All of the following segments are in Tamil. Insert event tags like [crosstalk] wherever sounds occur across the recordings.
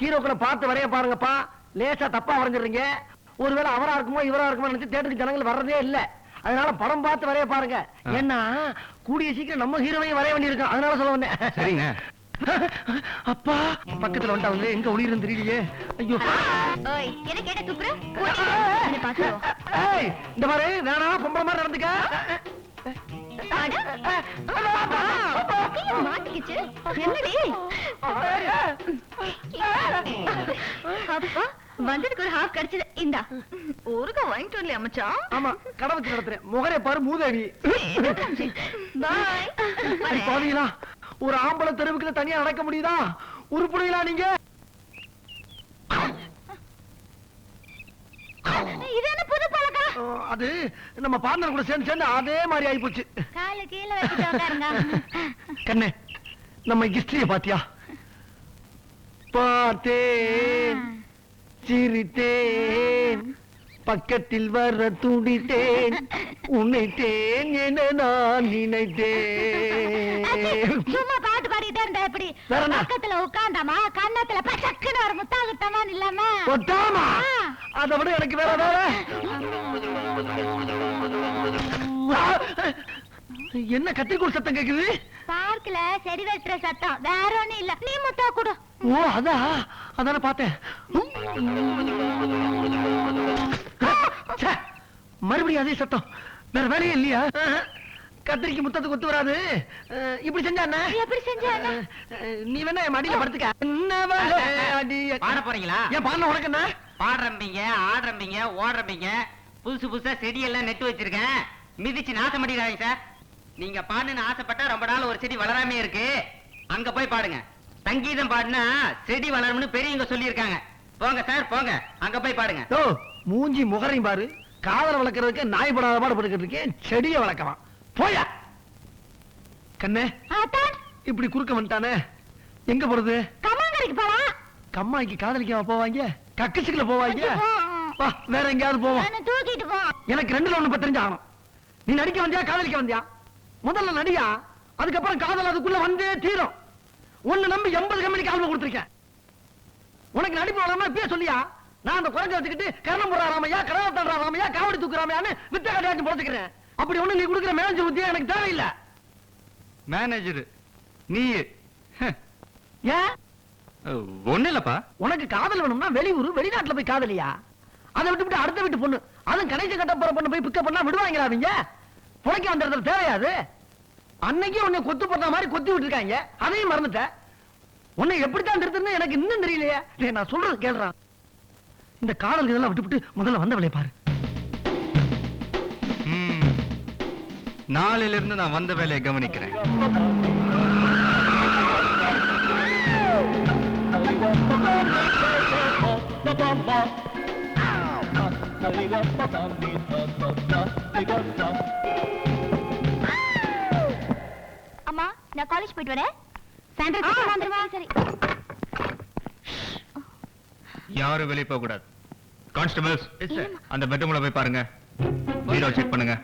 ஹீரோக்களை பார்த்து வரைய பாருங்கப்பா. லேசா தப்பா வரைஞ்சிடுறீங்க. ஒருவேளை அவரா இருக்குமோ இவரா இருக்குமோ நினைச்சு தேட்டருக்கு ஜனங்கள் வர்றதே இல்ல. அதனால படம் பார்த்து வரைய பாருங்க. ஏன்னா கூடிய சீக்கிரம் நம்ம ஹீரோவையும் வரைய வேண்டியிருக்கோம். அதனால சொல்ல வந்தேன். சரிங்க. [laughs] அப்பா பக்கத்துல வந்துட்டாங்களே எங்க ஒளியிருந்து தெரியலையே. ஐயோ. ஓய் என்ன கேட்ட துப்புற இந்த மாதிரி வேணாம் பொம்பளை மாதிரி நடந்துக்க. மாட்டிக்கிச்சு. என்னடி? வந்ததுக்கு ஒரு ஹாஃப் கிடைச்சது. இந்தா ஊருக்க வாங்கிட்டு வரலையா மச்சான்? ஆமா கடை வச்சு நடத்துறேன். முகரே பாரு மூதேவி. பாய் பாவீங்களா ஒரு ஆம்பளை தெருவுக்குள்ள தனியா நடக்க முடியுதா? உருப்படுவீங்களா நீங்க இது என்ன புது பழக்கம் அஹ், அது நம்ம பார்ட்னர் கூட சேர்ந்து சேர்ந்து அதே மாதிரி ஆயி போச்சு. கால கீழே வச்சுட்டு உட்காருங்க கண்ணே நம்ம ஹிஸ்டரிய பாத்தியா? பார்த்தேன் சிரித்தேன் பக்கத்தில் வர துடித்தேன் உன்னைத்தேன் என நான் நினைத்தேன். சும்மா பாட்டு பாடிட்டே இருந்தா எப்படி? பக்கத்துல உட்காந்தாமா கன்னத்துல பச்சக்குன்னு ஒரு முத்தாகிட்டமான்னு இல்லாம? ஒட்டாமா. அதை விட எனக்கு வேற வேற என்ன கத்திரிக்கோள் சத்தம் கேக்குது? பார்க்ல செடி வெட்டுற சத்தம். வேற ஒண்ணும் இல்ல. நீ முத்தா கொடு. ஓ அதா? அதான பார்த்தேன். மறுபடியும் அதே சத்தம். வேற வேலையே இல்லையா? கத்திரிக்கு முத்தத்துக்கு ஒத்து வராது. இப்படி செஞ்சா என்ன? எப்படி செஞ்சா என்ன? நீ வேணா என் மடியில படுத்துக்க. அடிய- பாட போறீங்களா? ஏன் பாடின உனக்கு என்ன? பாடுறம்பீங்க ஆடுறம்பீங்க ஓடுறம்பீங்க புதுசு புதுசா செடி எல்லாம் நட்டு வச்சிருக்கேன். மிதிச்சு நாசம் பண்ணிடாதீங்க சார். நீங்க பாடுன்னு ஆசைப்பட்டா ரொம்ப நாள் ஒரு செடி வளராமே இருக்கு. அங்க போய் பாடுங்க. சங்கீதம் பாடினா செடி வளரும்னு பெரியவங்க சொல்லியிருக்காங்க. போங்க சார் போங்க. அங்க போய் பாடுங்க. ஓ மூஞ்சி முகரையும் பாரு. காதல வளர்க்கறதுக்கு நாய் படாத பாடு படுக்கிட்டு இருக்கேன். செடியை வளர்க்கலாம். போயா? கண்ணே இப்படி குறுக்க வந்துட்டானே. எங்க போறது? கம்மங்கரைக்கு போலாம். கம்மாய்க்கு காதலிக்காம போவாங்க? கக்கசுக்குள்ள போவாங்க? வா வேற எங்கேயாவது போவோம். தூக்கிட்டு போ. எனக்கு ரெண்டுல ஒண்ணு இப்ப தெரிஞ்சாகணும் நீ நடிக்க வந்தியா காதலிக்க வந்தியா? முதல்ல நடியா அதுக்கப்புறம் காதல் அதுக்குள்ள வந்தே தீரும். ஒண்ணு நம்பி எண்பது கம்பெனிக்கு ஆல்பம் கொடுத்திருக்கேன். உனக்கு நடிப்பு வராம இப்பயே சொல்லியா? நான் அந்த குறைஞ்ச வச்சுக்கிட்டு கரணம் போடுற ராமையா கடவுள் ராமையா காவடி தூக்குறாமையான்னு வித்த கடையாச்சும் பொழைச்சுக்கிறேன் அப்படி ஒண்ணு நீ கொடுக்குற மேனேஜர் புத்தியா எனக்கு தேவையில்லை. மேனேஜர் நீ ஏன்? ஒண்ணு இல்லப்பா. உனக்கு காதல் வேணும்னா வெளியூர் வெளிநாட்டுல போய் காதலியா? அதை விட்டுவிட்டு அடுத்த வீட்டு பொண்ணு அதுவும் கணேச கட்ட போற பொண்ணு போய் பிக்கப் பண்ணா விடுவாங்களா அவங்க புழைக்க வந்த இடத்துல தேவையாது அன்னைக்கு உன்னை கொத்து போட்ட மாதிரி கொத்தி விட்டுருக்காங்க. அதையும் மறந்துட்ட. உன்னை எப்படித்தான் திருத்துன்னு எனக்கு இன்னும் தெரியலையே. நான் சொல்றது கேளுறான் இந்த காதல் இதெல்லாம் விட்டுவிட்டு முதல்ல வந்த வேலையை பாரு. இருந்து நான் வந்த வேலையை கவனிக்கிறேன். அம்மா நான் காலேஜ் போயிட்டு வரேன். சாயந்தரம் வந்துருவா. சரி யாரும் வெளியே போக கூடாது கான்ஸ்டபிள்ஸ் அந்த பெட்ரூம்ல போய் பாருங்க. பீரோ செக் பண்ணுங்க.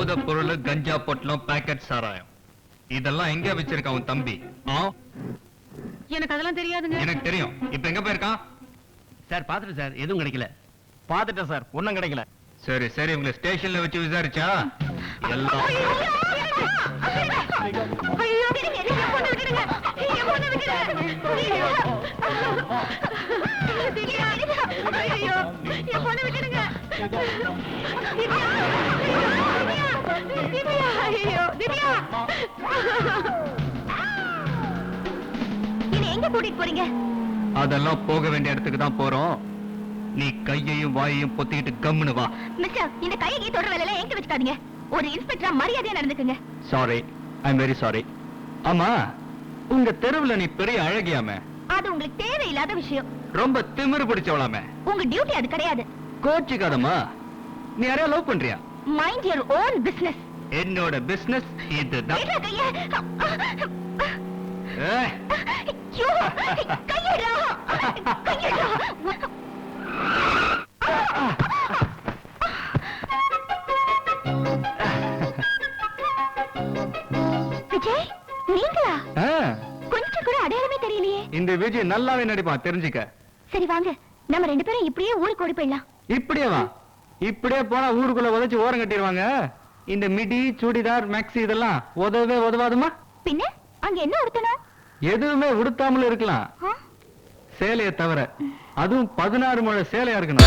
போதை பொருள் கஞ்சா பொட்டலம் பாக்கெட் சாராயம் இதெல்லாம் எங்க வச்சிருக்கான் உன் தம்பி ஆ எனக்கு அதெல்லாம் தெரியாதுங்க எனக்கு தெரியும் இப்ப எங்க போயிருக்கான் சார் பாத்துட்டு சார் எதுவும் கிடைக்கல பாத்துட்டேன் சார் ஒன்னும் கிடைக்கல சரி சரி உங்களை ஸ்டேஷன்ல வச்சு விசாரிச்சா எல்லாம் ஐயோ. ஐயோ. ஐயோ, ஐயோ, அதெல்லாம் போக வேண்டிய இடத்துக்கு தான் போறோம். நீ கையையும் வாயையும் பொத்திக்கிட்டு கம்முனு வா. மிஸ்டர் இந்த கையை கீ தொடர வேலையில எங்க வச்சுக்காதீங்க. ஒரு இன்ஸ்பெக்டரா மரியாதையா நடந்துக்குங்க. Sorry I am very sorry ஆமா உங்க தெருவுல நீ பெரிய அழகியாமே. அது உங்களுக்கு தேவையில்லாத விஷயம். ரொம்ப திமிரு பிடிச்சவளாமே. உங்க டியூட்டி அது கிடையாது. கோச்சிக்காதம்மா. நீ யாரையா லவ் பண்றியா? மைண்ட் யுவர் ஓன் பிசினஸ் என்னோட பிசினஸ் இதுதான். கைய ஏய், நீங்களா? கொஞ்சம் கூட அடையாளமே தெரியலையே. இந்த விஜய் நல்லாவே நடிப்பான் தெரிஞ்சுக்க. சரி வாங்க. நம்ம ரெண்டு பேரும் இப்படியே ஊருக்கு ஓடி போயிடலாம். இப்படியே வா. இப்படியே போனா ஊருக்குள்ள உதச்சு ஓரம் கட்டிடுவாங்க. இந்த மிடி சுடிதார் மேக்ஸி இதெல்லாம் உதவவே உதவாதுமா? பின்ன அங்க என்ன உடுத்தணும்? எதுவுமே உடுத்தாமல் இருக்கலாம்? சேலையை தவிர அதுவும் பதினாறு முழ சேலையா இருக்கணும்.